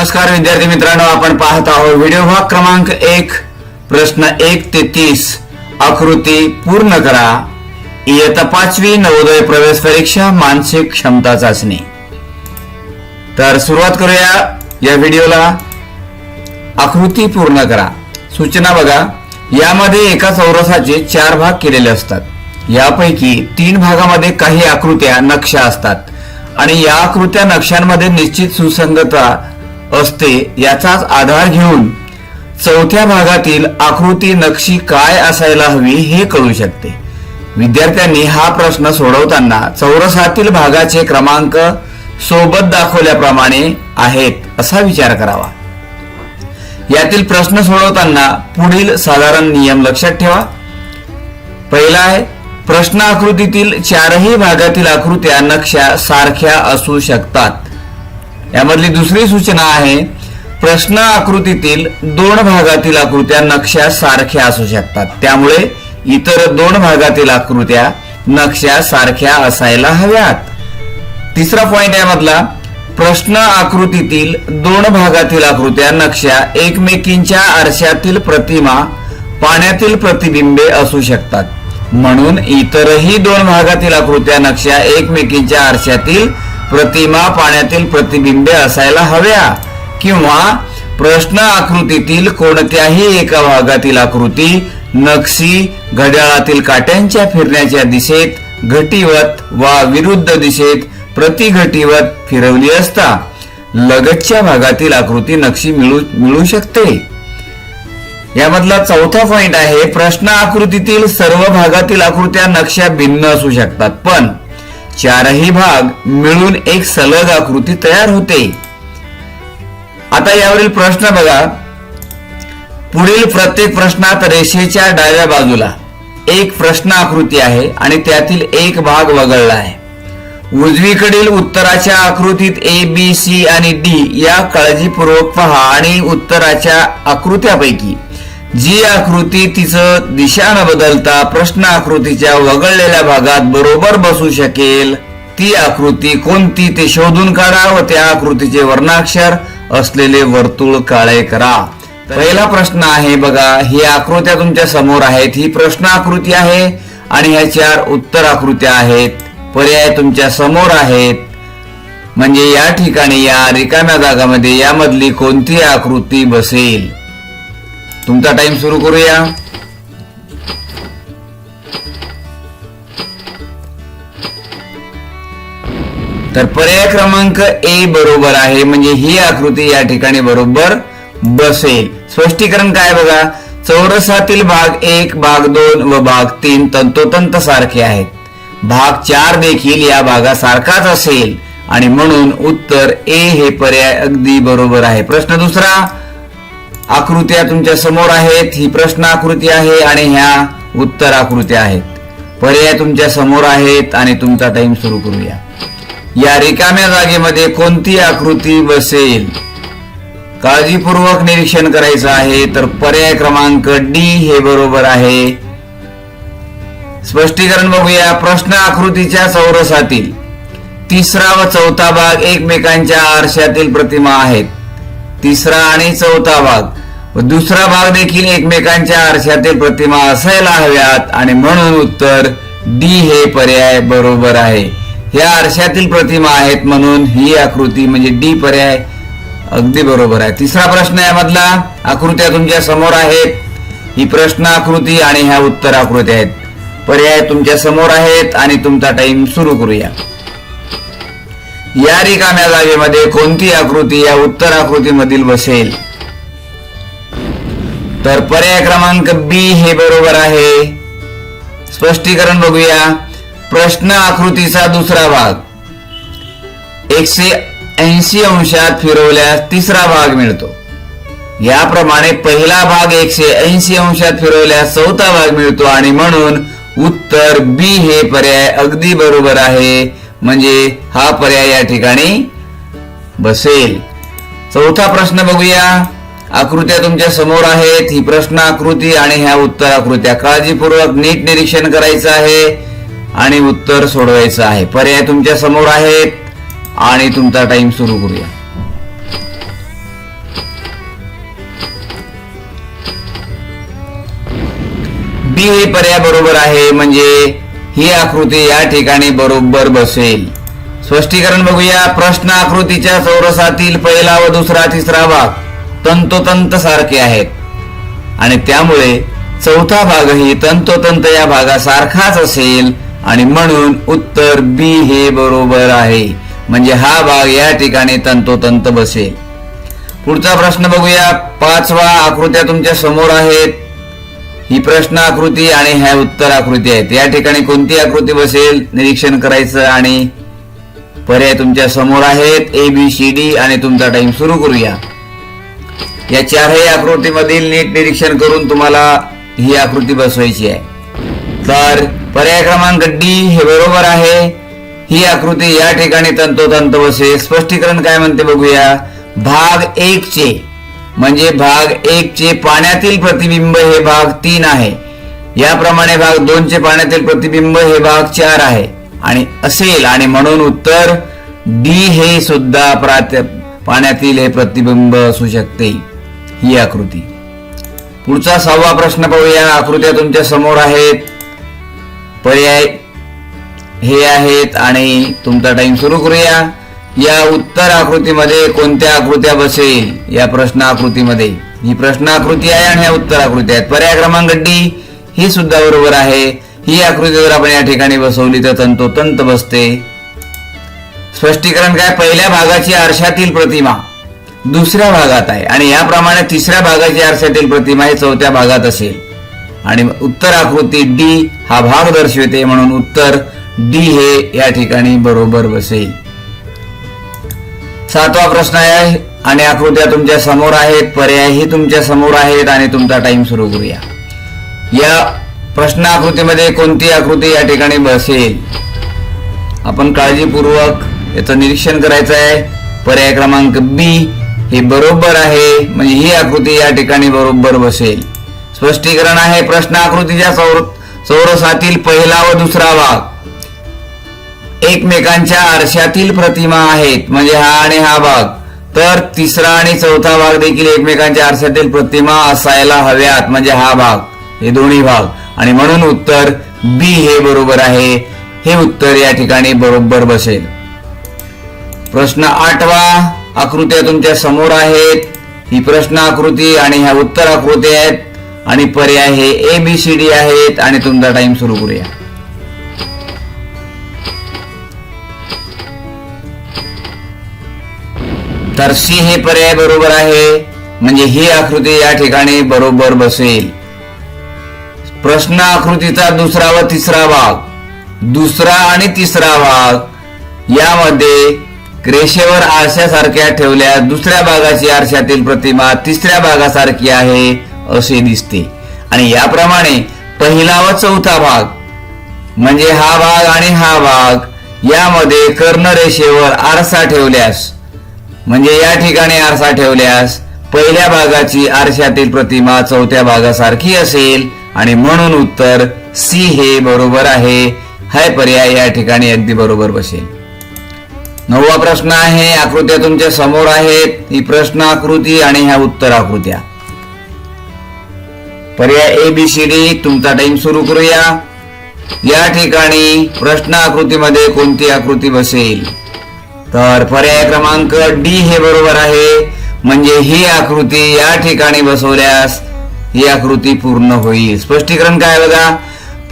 नमस्कार विद्यार्थी मित्रांनो. आपण पाहत आहोत व्हिडिओ भाग क्रमांक एक प्रश्न एक ते तीस. आकृती पूर्ण करा. इयत्ता पाचवी नवोदय प्रवेश परीक्षा मानसिक क्षमता चाचणी. तर सुरुवात करूया या व्हिडिओला. आकृती पूर्ण करा. सूचना बघा. यामध्ये एका चौरसाचे चार भाग केलेले असतात. यापैकी तीन भागामध्ये काही आकृत्या नक्षा असतात. आणि या आकृत्या नक्षांमध्ये निश्चित सुसंगता असते याचाच आधार घेऊन चौथ्या भागातील आकृती नक्षी काय असायला हवी हे कळू शकते. विद्यार्थ्यांनी हा प्रश्न सोडवताना चौरसातील भागाचे क्रमांक सोबत दाखवल्याप्रमाणे आहेत असा विचार करावा. यातील प्रश्न सोडवताना पुढील साधारण नियम लक्षात ठेवा. पहिला आहे प्रश्न आकृतीतील चारही भागातील आकृत्या नक्षा सारख्या असू शकतात. यामधली दुसरी सूचना आहे प्रश्न आकृतीतील दोन भागातील आकृत्या नक्षा सारख्या असू शकतात. त्यामुळे इतर दोन भागातील आकृत्या नक्षा सारख्या असायला हव्यात. तिसरा पॉइंट यामधला प्रश्न आकृतीतील दोन भागातील आकृत्या नक्षा एकमेकींच्या आरशातील प्रतिमा पाण्यातील प्रतिबिंबे असू शकतात. म्हणून इतरही दोन भागातील आकृत्या नक्षा एकमेकींच्या आरशातील प्रतिमा पाण्यातील प्रतिबिंबे असायला हव्या किंवा प्रश्न आकृतीतील कोणत्याही एका भागातील आकृती नक्षी घड्याळातील काट्यांच्या फिरण्याच्या दिशेत घटीवत वा विरुद्ध दिशेत प्रतिघटीवत फिरवली असता लगतच्या भागातील आकृती नक्षी मिळू मिळू शकते. यामधला चौथा पॉइंट आहे प्रश्न आकृतीतील सर्व भागातील आकृत्या नक्षा भिन्न असू शकतात पण चारही भाग मिळून एक सलग आकृती तयार होते. आता यावरील प्रश्न बघा. पुढील प्रत्येक प्रश्नात रेषेच्या डाव्या बाजूला एक प्रश्न आकृती आहे आणि त्यातील एक भाग वगळला आहे. उजवीकडील उत्तराच्या आकृतीत ए बी सी आणि डी या काळजीपूर्वक पहा आणि उत्तराच्या आकृत्यापैकी जी आकृती तिचं दिशा न बदलता प्रश्न आकृतीच्या वगळलेल्या भागात बरोबर बसू शकेल ती आकृती कोणती ते शोधून काढा व त्या आकृतीचे वर्णाक्षर असलेले वर्तुळ काळे करा. पहिला प्रश्न आहे बघा ही आकृत्या तुमच्यासमोर आहेत ही प्रश्न आकृती आहे आणि ह्या चार उत्तर आकृत्या आहेत. पर्याय तुमच्यासमोर आहेत. म्हणजे या ठिकाणी या रिकाम्या जागामध्ये यामधली कोणती आकृती बसेल? तुमचा टाइम सुरू करूया. तर पर्याय क्रमांक ए बरोबर आहे म्हणजे ही आकृती या ठिकाणी बरोबर बसेल. स्पष्टीकरण काय बघा? चौरसातील भाग एक भाग दोन व भाग तीन तंतोतंत सारखे आहेत. भाग चार देखील या भागासारखाच असेल. आणि म्हणून उत्तर ए हे पर्याय अगदी बरोबर आहे. प्रश्न दुसरा आकृत्या तुमच्यासमोर आहेत ही प्रश्न आकृती आहे आणि ह्या उत्तर आकृत्या आहेत. पर्याय तुमच्यासमोर आहेत आणि तुमचा टाइम सुरू करूया. या रिकाम्या जागेमध्ये कोणती आकृती बसेल? काळजीपूर्वक निरीक्षण करायचं आहे तर पर्याय क्रमांक डी हे बरोबर आहे. स्पष्टीकरण बघूया प्रश्न आकृतीच्या चौरसातील. तिसरा व चौथा भाग एकमेकांच्या आरशातील प्रतिमा आहेत. तिसरा आणि चौथा भाग. दुसरा भाग देखील एकमेकांच्या आरशातील प्रतिमा असायला हव्यात आणि म्हणून उत्तर डी हे पर्याय बरोबर आहे. ह्या आरशातील प्रतिमा आहेत म्हणून ही आकृती म्हणजे डी पर्याय अगदी बरोबर आहे. तिसरा प्रश्न यामधला आकृत्या तुमच्यासमोर आहेत. ही प्रश्न आकृती आणि ह्या उत्तर आकृत्या आहेत. पर्याय तुमच्यासमोर आहेत आणि तुमचा टाइम सुरू करूया. या रिकाम्या जागेमध्ये कोणती आकृती या उत्तर आकृतीमधील बसेल? तर पर्याय क्रमांक बी हे बरोबर आहे. स्पष्टीकरण बघूया. प्रश्न आकृतीचा दुसरा भाग. एकशे ऐंशी अंशात फिरवल्यास तिसरा भाग मिळतो. याप्रमाणे पहिला भाग एकशे ऐंशी अंशात फिरवल्यास चौथा भाग मिळतो आणि म्हणून उत्तर बी हे पर्याय अगदी बरोबर आहे. म्हणजे हा पर्याय या ठिकाणी बसेल. चौथा प्रश्न बघूया. आकृत्या तुमच्यासमोर आहेत. ही प्रश्न आकृती आणि ह्या उत्तर आकृत्या काळजीपूर्वक नीट निरीक्षण करायचं आहे आणि उत्तर सोडवायचं आहे. पर्याय तुमच्यासमोर आहेत आणि तुमचा टाइम सुरू करूया. बी हे पर्याय बरोबर आहे म्हणजे ही आकृती या ठिकाणी बरोबर बसेल. स्पष्टीकरण बघूया. प्रश्न आकृतीच्या चौरसातील पहिला व दुसरा तिसरा भाग. तंतोतंत सारखे आहेत. आणि त्यामुळे चौथा भागही तंतोतंत या भागासारखाच असेल आणि म्हणून उत्तर बी हे बरोबर आहे. म्हणजे हा भाग या ठिकाणी तंतोतंत बसेल. पुढचा प्रश्न बघूया. पाचवा आकृत्या तुमच्यासमोर आहेत. ही प्रश्न आकृती आणि ह्या उत्तर आकृती आहेत. या ठिकाणी कोणती आकृती बसेल? निरीक्षण करायचं आणि पर्याय तुमच्यासमोर आहेत. ए बी सी डी आणि तुमचा टाइम सुरू करूया. या चारही आकृतीमधील नीट निरीक्षण करून तुम्हाला ही आकृती बसवायची आहे. तर पर्याय क्रमांक डी हे बरोबर आहे. ही आकृती या ठिकाणी तंतोतंत बसेल स्पष्टीकरण काय म्हणते बघूया. भाग एक चे म्हणजे भाग एक चे पाण्यातील प्रतिबिंब हे भाग तीन आहे. याप्रमाणे भाग दोन चे पाण्यातील प्रतिबिंब हे भाग चार आहे. आणि असेल आणि म्हणून उत्तर डी हे सुद्धा प्रात पाण्यातील हे प्रतिबिंब असू शकते. ही आकृती. पुढचा सहावा प्रश्न पाहूया. आकृत्या तुमच्यासमोर आहेत. पर्याय हे आहेत आणि तुमचा टाइम सुरू करूया. या उत्तर आकृतीमध्ये कोणत्या आकृत्या बसेल? या प्रश्न आकृतीमध्ये. ही प्रश्न आकृती आहे आणि ह्या उत्तर आकृती आहेत. पर्याय क्रमांक डी ही सुद्धा बरोबर आहे. ही आकृती जर आपण या ठिकाणी बसवली तर तंतोतंत बसते. स्पष्टीकरण काय? पहिल्या भागाची आरशातील प्रतिमा. दुसऱ्या भागात आहे. आणि याप्रमाणे तिसऱ्या भागाची आरशातील प्रतिमा ही चौथ्या भागात असेल. आणि उत्तर आकृती डी हा भाग दर्शविते म्हणून उत्तर डी हे या ठिकाणी बरोबर बसेल. सातवा प्रश्न आहे आणि आकृत्या तुमच्यासमोर आहेत पर्यायही तुमच्यासमोर आहेत आणि तुमचा टाइम सुरू करूया. या प्रश्न आकृतीमध्ये कोणती आकृती या ठिकाणी बसेल? आपण काळजीपूर्वक याचं निरीक्षण करायचं आहे. पर्याय क्रमांक बी हे बरोबर आहे म्हणजे ही आकृती या ठिकाणी बरोबर बसेल. स्पष्टीकरण आहे प्रश्न आकृतीच्या चौरसातील पहिला व दुसरा भाग. एकमेकांच्या आरशातील प्रतिमा आहेत म्हणजे हा आणि हा भाग. तर तिसरा आणि चौथा भाग देखील एकमेकांच्या आरशातील प्रतिमा असायला हव्यात म्हणजे हा भाग हे दोन्ही भाग. आणि म्हणून उत्तर बी हे बरोबर आहे हे उत्तर या ठिकाणी बरोबर बसेल. प्रश्न आठवा. आकृत्या तुमच्यासमोर आहेत. ही प्रश्न आकृती आणि ह्या उत्तर आकृती आहेत. आणि पर्याय हे ए बी सी डी आहेत. आणि तुमचा टाइम सुरू करूया. तर सी हे पर्याय बरोबर आहे. म्हणजे ही आकृती या ठिकाणी बरोबर बसेल. प्रश्न आकृतीचा दुसरा व तिसरा भाग. दुसरा आणि तिसरा भाग यामध्ये रेषेवर आरशासारख्या ठेवल्या दुसऱ्या भागाची आरशातील प्रतिमा तिसऱ्या भागासारखी आहे असे दिसते. आणि याप्रमाणे पहिला व चौथा भाग म्हणजे हा भाग आणि हा भाग यामध्ये कर्णरेषेवर आरसा ठेवल्यास म्हणजे या ठिकाणी आरसा ठेवल्यास पहिल्या भागाची आरशातील प्रतिमा चौथ्या भागासारखी असेल. आणि म्हणून उत्तर सी हे बरोबर आहे. हा पर्याय या ठिकाणी अगदी बरोबर बसेल. नववा प्रश्न आहे आकृत्या तुमच्यासमोर आहेत. ही प्रश्न आकृती आणि ह्या उत्तर आकृत्या. पर्याय ए बी सी डी तुमचा टाइम सुरू करूया. या ठिकाणी प्रश्न आकृतीमध्ये कोणती आकृती बसेल? तर पर्याय क्रमांक डी हे बरोबर आहे. म्हणजे ही आकृती या ठिकाणी बसवल्यास ही आकृती पूर्ण होईल. स्पष्टीकरण काय बघा?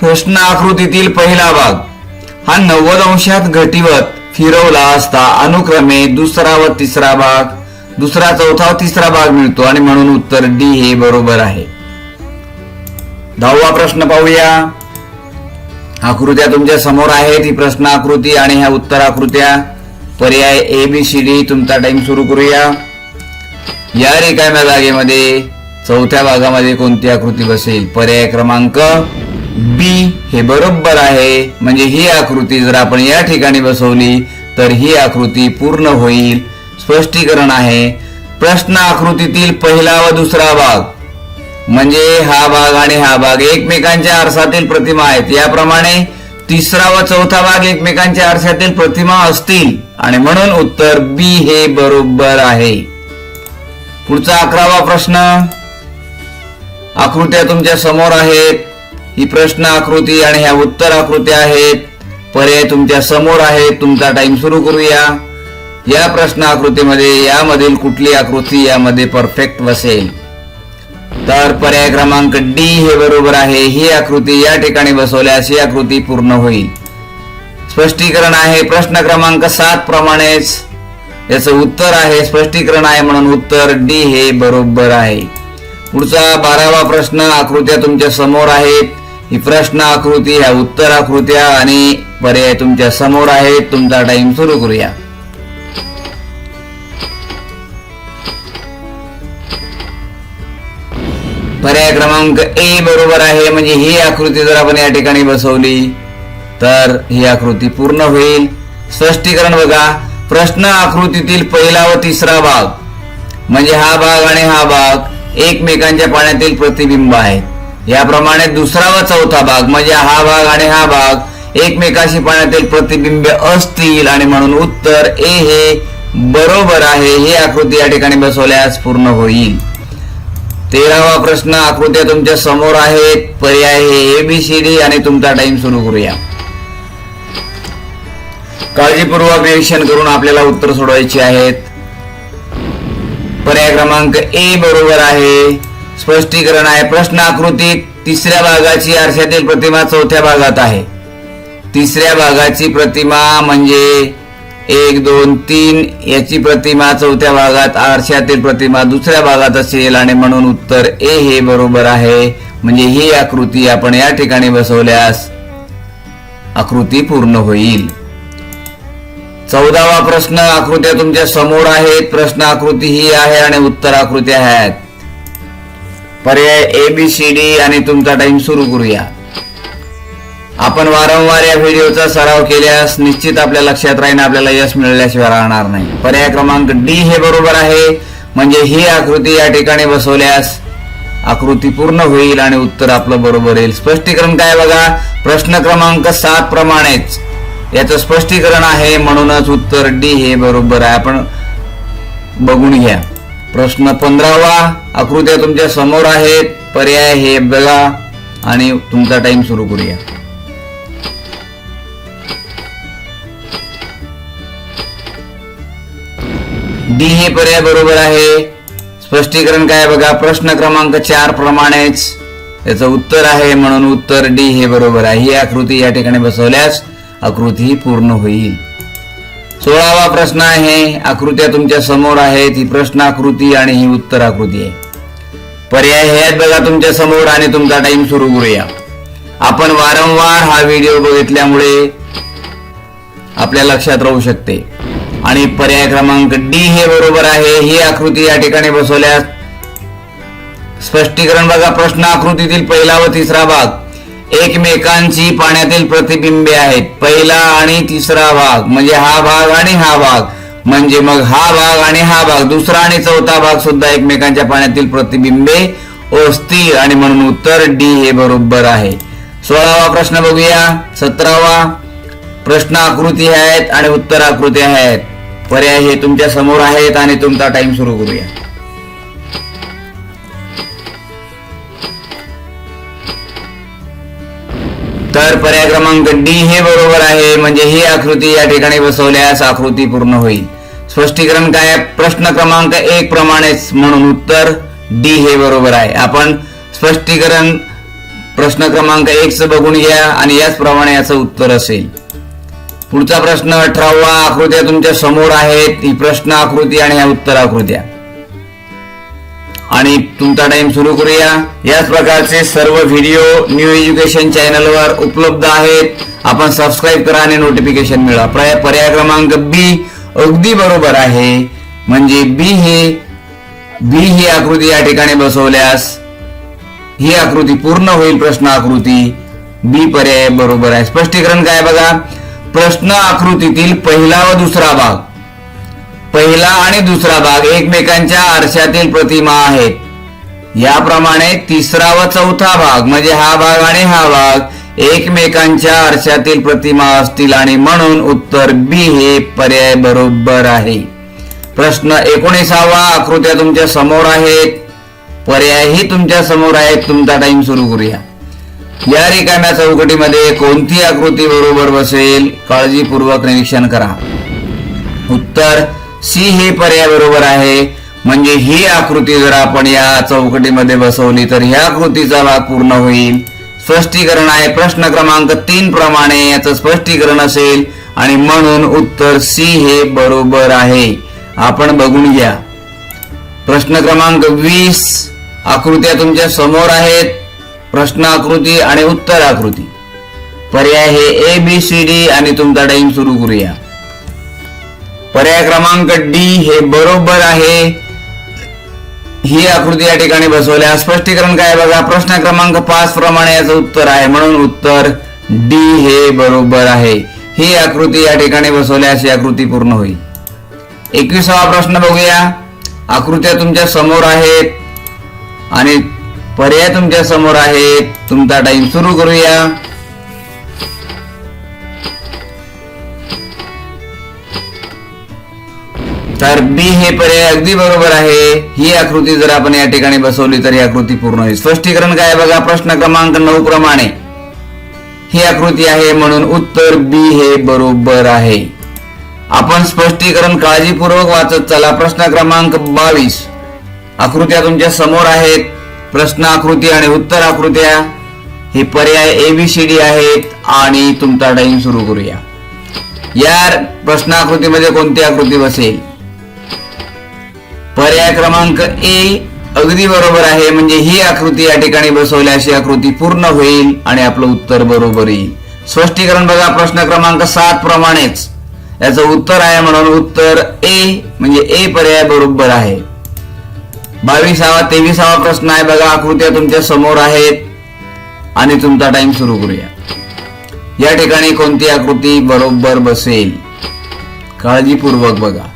प्रश्न आकृतीतील पहिला भाग. हा नव्वद अंशात घटिवत फिरवला असता अनुक्रमे दुसरा व तिसरा भाग दुसरा चौथा व तिसरा भाग मिळतो आणि म्हणून उत्तर डी हे बरोबर आहे. दहावा प्रश्न पाहूया. आकृत्या तुमच्यासमोर आहेत ही प्रश्न आकृती आणि ह्या उत्तर आकृत्या पर्याय ए बी सी डी तुमचा टाइम सुरू करूया. या रिकाम्या जागेमध्ये चौथ्या भागामध्ये कोणती आकृती बसेल? पर्याय क्रमांक बी हे बरोबर आहे. म्हणजे ही आकृती जर आपण या ठिकाणी बसवली तर ही आकृती पूर्ण होईल. स्पष्टीकरण आहे. प्रश्न आकृतीतील पहिला व दुसरा भाग. म्हणजे हा भाग आणि हा भाग एकमेकांच्या आरसातील प्रतिमा आहेत. याप्रमाणे तिसरा व चौथा भाग एकमेकांच्या आरशातील प्रतिमा असतील. आणि म्हणून उत्तर बी हे बरोबर आहे. पुढचा अकरावा प्रश्न. आकृत्या तुमच्यासमोर आहेत. ही प्रश्न आकृती आणि ह्या उत्तर आकृत्या आहेत. पर्याय तुमच्यासमोर आहेत. तुमचा टाइम सुरू करूया. या प्रश्न आकृतीमध्ये यामधील कुठली आकृती यामध्ये परफेक्ट बसेल? तर पर्याय क्रमांक डी हे बरोबर आहे. ही आकृती या ठिकाणी बसवल्यास ही आकृती पूर्ण होईल. स्पष्टीकरण आहे. प्रश्न क्रमांक सात प्रमाणेच. याचं उत्तर आहे. स्पष्टीकरण आहे म्हणून उत्तर डी हे बरोबर आहे. पुढचा बारावा प्रश्न आकृत्या तुमच्यासमोर आहेत. ही प्रश्न आकृती ह्या उत्तर आकृत्या आणि पर्याय तुमच्यासमोर आहेत. तुमचा टाइम सुरू करूया. पर्याय क्रमांक ए बरोबर आहे. म्हणजे ही आकृती जर आपण या ठिकाणी बसवली तर ही आकृती पूर्ण होईल. स्पष्टीकरण बघा. प्रश्न आकृतीतील पहिला व तिसरा भाग. म्हणजे हा भाग आणि हा भाग एकमेकांच्या पाण्यातील प्रतिबिंब आहेत. याप्रमाणे दुसरा व चौथा भाग म्हणजे हा भाग आणि हा भाग एकमेकाशी पाण्यातील प्रतिबिंब असतील आणि म्हणून उत्तर ए हे बरोबर आहे ही आकृती या ठिकाणी बसवल्यास पूर्ण होईल. तेरावा प्रश्न आकृत्या तुमच्यासमोर आहेत पर्याय हे एबीसीडी आणि तुमचा टाइम सुरू करूया. काळजीपूर्वक निरीक्षण करून आपल्याला उत्तर सोडवायची आहेत. पर्याय क्रमांक ए बरोबर आहे. स्पष्टीकरण आहे. प्रश्नाकृती तिसऱ्या भागाची आरशातील प्रतिमा चौथ्या भागात आहे. तिसऱ्या भागाची प्रतिमा म्हणजे एक दोन तीन याची प्रतिमा चौथ्या भागात आरशातील प्रतिमा दुसऱ्या भागात असेल आणि म्हणून उत्तर ए हे बरोबर आहे. म्हणजे ही आकृती आपण या ठिकाणी बसवल्यास आकृती पूर्ण होईल. चौदावा प्रश्न आकृत्या तुमच्यासमोर आहेत. प्रश्न आकृती ही आहे आणि उत्तर आकृत्या आहेत पर्याय ए बी सी डी आणि तुमचा टाइम सुरू करूया. आपण वारंवार या व्हिडिओचा सराव केल्यास निश्चित आपल्या लक्षात राहीन आपल्याला यश मिळाल्याशिवाय राहणार नाही. पर्याय क्रमांक डी हे बरोबर आहे. म्हणजे ही आकृती या ठिकाणी बसवल्यास आकृती पूर्ण होईल आणि उत्तर आपलं बरोबर येईल. स्पष्टीकरण काय बघा? प्रश्न क्रमांक सात प्रमाणेच. याचं स्पष्टीकरण आहे म्हणूनच उत्तर डी हे बरोबर आहे. आपण बघून घ्या. प्रश्न पंधरावा. आकृत्या तुमच्यासमोर आहेत. पर्याय हे बघा आणि तुमचा टाइम सुरू करूया. डी हे पर्याय बरोबर आहे. स्पष्टीकरण काय बघा? प्रश्न क्रमांक चार प्रमाणेच याचं उत्तर आहे. म्हणून उत्तर डी हे बरोबर आहे. ही आकृती या ठिकाणी बसवल्यास आकृती पूर्ण होईल. सोळावा प्रश्न आहे. आकृत्या तुमच्यासमोर आहेत. ही प्रश्न आकृती आणि ही उत्तर आकृती आहे. पर्याय हे आहेत बघा तुमच्यासमोर आणि तुमचा टाइम सुरू करूया. आपण वारंवार हा व्हिडिओ बघितल्यामुळे आपल्या लक्षात राहू शकते. आणि पर्याय क्रमांक डी हे बरोबर आहे. ही आकृती या ठिकाणी बसवल्यास स्पष्टीकरण बघा प्रश्न आकृतीतील पहिला व तिसरा भाग. एकमेकांची पाण्यातील प्रतिबिंबे आहेत. पहिला आणि तिसरा भाग म्हणजे हा भाग आणि हा भाग. म्हणजे मग हा भाग आणि हा भाग दुसरा आणि चौथा भाग सुद्धा एकमेकांच्या पाण्यातील प्रतिबिंबे असतील आणि म्हणून उत्तर डी हे बरोबर आहे. सोळावा प्रश्न बघूया. सतरावा प्रश्न आकृती आहेत आणि उत्तर आकृती आहेत. पर्याय हे तुमच्यासमोर आहेत आणि तुमचा टाइम सुरू करूया. तर पर्याय क्रमांक डी हे बरोबर आहे. म्हणजे ही आकृती या ठिकाणी बसवल्यास आकृती पूर्ण होईल. स्पष्टीकरण काय? प्रश्न क्रमांक एक प्रमाणेच म्हणून उत्तर डी हे बरोबर आहे. आपण स्पष्टीकरण प्रश्न क्रमांक एक च बघून घ्या आणि याचप्रमाणे याचं उत्तर असेल. पुढचा प्रश्न अठरावा आकृत्या तुमच्यासमोर आहेत. ही प्रश्न आकृती आणि ह्या उत्तर आकृत्या आणि तुमचा टाइम सुरू करूया. याच प्रकारचे सर्व व्हिडिओ न्यू एज्युकेशन चॅनलवर उपलब्ध आहेत. आपण सबस्क्राईब करा आणि नोटिफिकेशन मिळवा. पर्याय पर्याय क्रमांक बी अगदी बरोबर आहे. म्हणजे बी हे बी ही आकृती या ठिकाणी बसवल्यास ही आकृती पूर्ण होईल प्रश्न आकृती. बी पर्याय बरोबर आहे. स्पष्टीकरण काय बघा? प्रश्न आकृतीतील पहिला व दुसरा भाग. पहिला आणि दुसरा भाग एकमेकांच्या आरशातील प्रतिमा आहेत. याप्रमाणे तिसरा व चौथा भाग म्हणजे हा भाग आणि हा भाग एकमेकांच्या आरशातील प्रतिमा असतील आणि म्हणून उत्तर बी हे पर्याय बरोबर आहे. प्रश्न एकोणीसावा आकृत्या तुमच्यासमोर आहेत. पर्यायही तुमच्यासमोर आहेत. तुमचा टाइम सुरू करूया. या रिकाम्या चौकटीमध्ये कोणती आकृती बरोबर बसेल? काळजीपूर्वक निरीक्षण करा. उत्तर सी हे पर्याय बरोबर आहे. म्हणजे ही आकृती जर आपण या चौकटीमध्ये बसवली तर ह्या आकृतीचा भाग पूर्ण होईल. स्पष्टीकरण आहे. प्रश्न क्रमांक तीन प्रमाणे याचं स्पष्टीकरण असेल. आणि म्हणून उत्तर सी हे बरोबर आहे. आपण बघून घ्या. प्रश्न क्रमांक वीस. आकृत्या तुमच्यासमोर आहेत. प्रश्न आकृती आणि उत्तर आकृती. पर्याय हे ए बी सी डी आणि तुमचा टाइम सुरू करूया. पर्याय क्रमांक डी हे बरोबर आहे. ही आकृती या ठिकाणी बसवल्या स्पष्टीकरण काय बघा? प्रश्न क्रमांक पाच प्रमाणे याचं उत्तर आहे. म्हणून उत्तर डी हे बरोबर आहे. ही आकृती या ठिकाणी बसवल्यास ही आकृती पूर्ण होईल. एकविसावा प्रश्न बघूया. आकृत्या तुमच्यासमोर आहेत. आणि पर्याय तुमच्यासमोर आहेत. तुमचा टाइम सुरू करूया. तर बी हे पर्याय अगदी बरोबर आहे. ही आकृती जर आपण या ठिकाणी बसवली तर ही आकृती पूर्ण होईल. स्पष्टीकरण काय बघा? प्रश्न क्रमांक नऊ प्रमाणे. ही आकृती आहे म्हणून उत्तर बी हे बरोबर आहे. आपण स्पष्टीकरण काळजीपूर्वक वाचत चला. प्रश्न क्रमांक बावीस. आकृत्या तुमच्यासमोर आहेत. प्रश्न आकृती आणि उत्तर आकृत्या. हे पर्याय एबीसीडी आहेत आणि तुमचा टाइम सुरू करूया. या प्रश्न आकृतीमध्ये कोणती आकृती बसेल? पर्याय क्रमांक ए अगदी बरोबर आहे. म्हणजे ही आकृती या ठिकाणी बसवल्यास अशी आकृती पूर्ण होईल आणि आपलं उत्तर बरोबर येईल. स्पष्टीकरण बघा प्रश्न क्रमांक सात प्रमाणेच. याचं उत्तर आहे म्हणून उत्तर ए म्हणजे ए पर्याय बरोबर आहे. बावीसावा तेवीसावा प्रश्न आहे बघा. आकृत्या तुमच्यासमोर आहेत. आणि तुमचा टाइम सुरू करूया. या ठिकाणी कोणती आकृती बरोबर बसेल? काळजीपूर्वक बघा.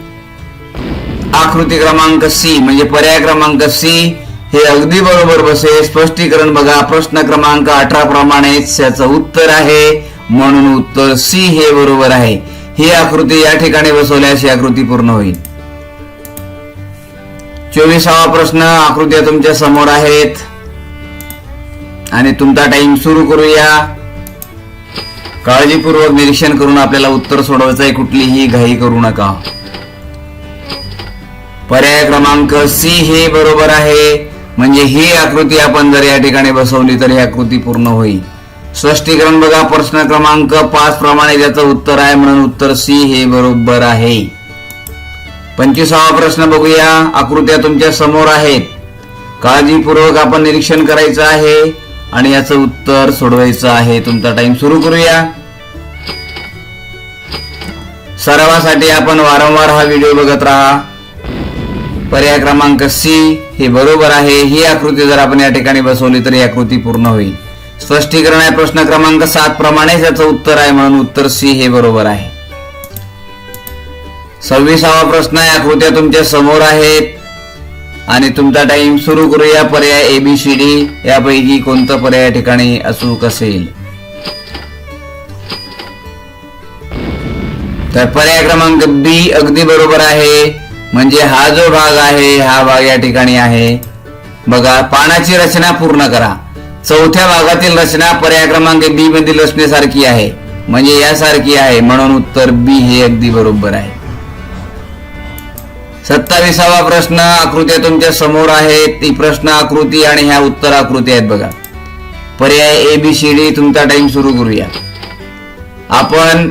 आकृती क्रमांक सी म्हणजे पर्याय क्रमांक सी हे अगदी बरोबर बसेल स्पष्टीकरण बघा प्रश्न क्रमांक अठरा प्रमाणेच याचं उत्तर आहे. म्हणून उत्तर सी हे बरोबर आहे. ही आकृती या ठिकाणी बसवल्यास ही आकृती पूर्ण होईल. चोवीसावा प्रश्न आकृत्या तुमच्यासमोर आहेत. आणि तुमचा टाइम सुरू करूया. काळजीपूर्वक निरीक्षण करून आपल्याला उत्तर सोडवायचं आहे कुठलीही घाई करू नका. पर्याय क्रमांक सी हे बरोबर आहे. म्हणजे ही आकृती आपण जर या ठिकाणी बसवली तर ही आकृती पूर्ण होईल. स्पष्टीकरण बघा प्रश्न क्रमांक पाच प्रमाणे त्याचं उत्तर आहे म्हणून उत्तर सी हे बरोबर आहे. पंचवीसावा प्रश्न बघूया. आकृत्या तुमच्यासमोर आहेत. काळजीपूर्वक आपण निरीक्षण करायचं आहे आणि याचं उत्तर सोडवायचं आहे. तुमचा टाइम सुरू करूया. सरावासाठी आपण वारंवार हा व्हिडिओ बघत राहा. पर्याय क्रमांक सी हे बरोबर आहे. ही आकृती जर आपण या ठिकाणी बसवली तर ही आकृती पूर्ण होईल. स्पष्टीकरण आहे प्रश्न क्रमांक सात प्रमाणेच याचं उत्तर आहे म्हणून उत्तर सी हे बरोबर आहे. सव्वीसावा प्रश्न आहे. आकृत्या तुमच्यासमोर आहेत. आणि तुमचा टाइम सुरू करूया. पर्याय एबीसीडी यापैकी कोणतं पर्याय ठिकाणी अचूक असेल? तर पर्याय क्रमांक बी अगदी बरोबर आहे. म्हणजे हा जो भाग आहे हा भाग या ठिकाणी आहे. बघा पानाची रचना पूर्ण करा. चौथ्या भागातील रचना पर्याय क्रमांक बी मधील रचनेसारखी आहे. म्हणजे यासारखी आहे म्हणून उत्तर बी हे अगदी बरोबर आहे. सत्तावीसावा प्रश्न आकृत्या तुमच्यासमोर आहेत. ती प्रश्न आकृती आणि ह्या उत्तर आकृती आहेत बघा. पर्याय ए बी सी डी तुमचा टाइम सुरू करूया. आपण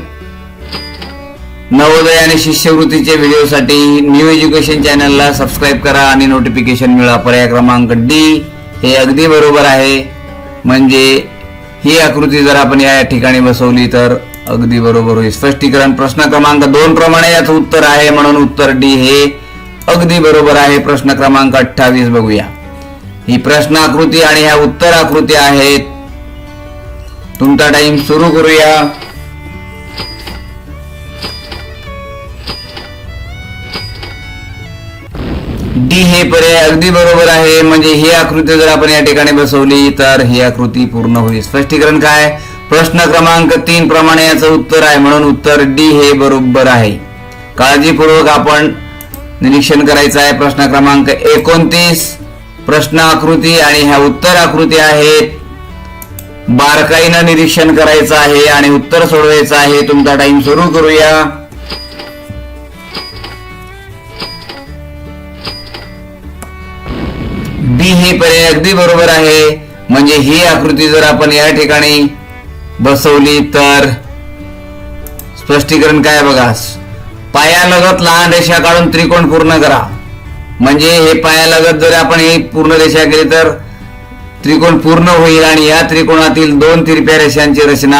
नवोदय आणि शिष्यवृत्तीच्या व्हिडिओसाठी न्यू एज्युकेशन चॅनलला सबस्क्राईब करा आणि नोटिफिकेशन मिळवा. पर्याय क्रमांक डी हे अगदी बरोबर आहे. म्हणजे ही आकृती जर आपण या ठिकाणी बसवली तर अगदी बरोबर होईल. स्पष्टीकरण प्रश्न क्रमांक दोन प्रमाणे याचं उत्तर आहे. म्हणून उत्तर डी हे अगदी बरोबर आहे. प्रश्न क्रमांक अठ्ठावीस बघूया. ही प्रश्न आकृती आणि ह्या उत्तर आकृती आहेत. तुमचा टाइम सुरू करूया. डी हे पर्याय अगदी बरोबर आहे. म्हणजे ही आकृती जर आपण या ठिकाणी बसवली तर ही आकृती पूर्ण होईल. स्पष्टीकरण काय? प्रश्न क्रमांक तीन प्रमाणे याचं उत्तर आहे. म्हणून उत्तर डी हे बरोबर आहे. काळजीपूर्वक आपण निरीक्षण करायचं आहे. प्रश्न क्रमांक एकोणतीस. प्रश्न आकृती आणि ह्या उत्तर आकृती आहेत. बारकाईनं निरीक्षण करायचं आहे आणि उत्तर सोडवायचं आहे. तुमचा टाइम सुरू करूया. हे पर्याय अगदी बरोबर आहे. म्हणजे ही आकृती जर आपण या ठिकाणी बसवली तर स्पष्टीकरण काय बघा? पायालगत लहान रेषा काढून त्रिकोण पूर्ण करा. म्हणजे हे पायालगत जर आपण ही पूर्ण रेषा केली तर त्रिकोण पूर्ण होईल आणि या त्रिकोणातील दोन तिरप्या रेषांची रचना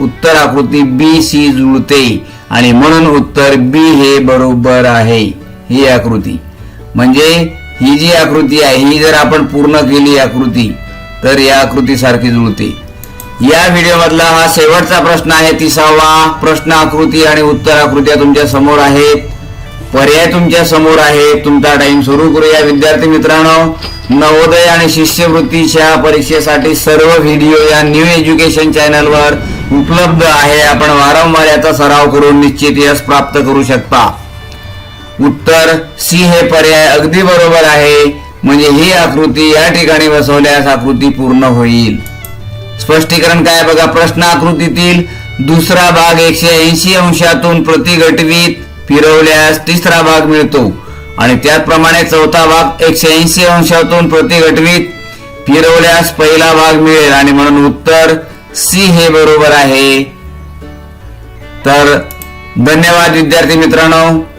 उत्तर आकृती बी सी जुळते. आणि म्हणून उत्तर बी हे बरोबर आहे. ही आकृती. म्हणजे ही जी आकृती आहे ही जर आपण पूर्ण केली आकृती तर या आकृती सारखी जुळते या व्हिडिओमधला हा शेवटचा प्रश्न आहे तिसावा प्रश्न आकृती आणि उत्तर आकृत्या तुमच्यासमोर आहेत. पर्याय तुमच्यासमोर आहे तुमचा टाइम सुरू करूया. विद्यार्थी मित्रांनो नवोदय आणि शिष्यवृत्तीच्या परीक्षेसाठी सर्व व्हिडिओ या न्यू एज्युकेशन चॅनलवर उपलब्ध आहे. आपण वारंवार याचा सराव करून निश्चित यश प्राप्त करू शकता. उत्तर सी हे पर्याय अगदी बरोबर आहे. म्हणजे ही आकृती या ठिकाणी बसवल्यास आकृती पूर्ण होईल. स्पष्टीकरण काय बघा प्रश्न आकृतीतील दुसरा भाग एकशे ऐंशी अंशातून प्रतिघटवीत फिरवल्यास तिसरा भाग मिळतो. आणि त्याचप्रमाणे चौथा भाग एकशे ऐंशी अंशातून प्रतिघटवीत फिरवल्यास पहिला भाग मिळेल. आणि म्हणून उत्तर सी हे बरोबर आहे. तर धन्यवाद विद्यार्थी मित्रांनो.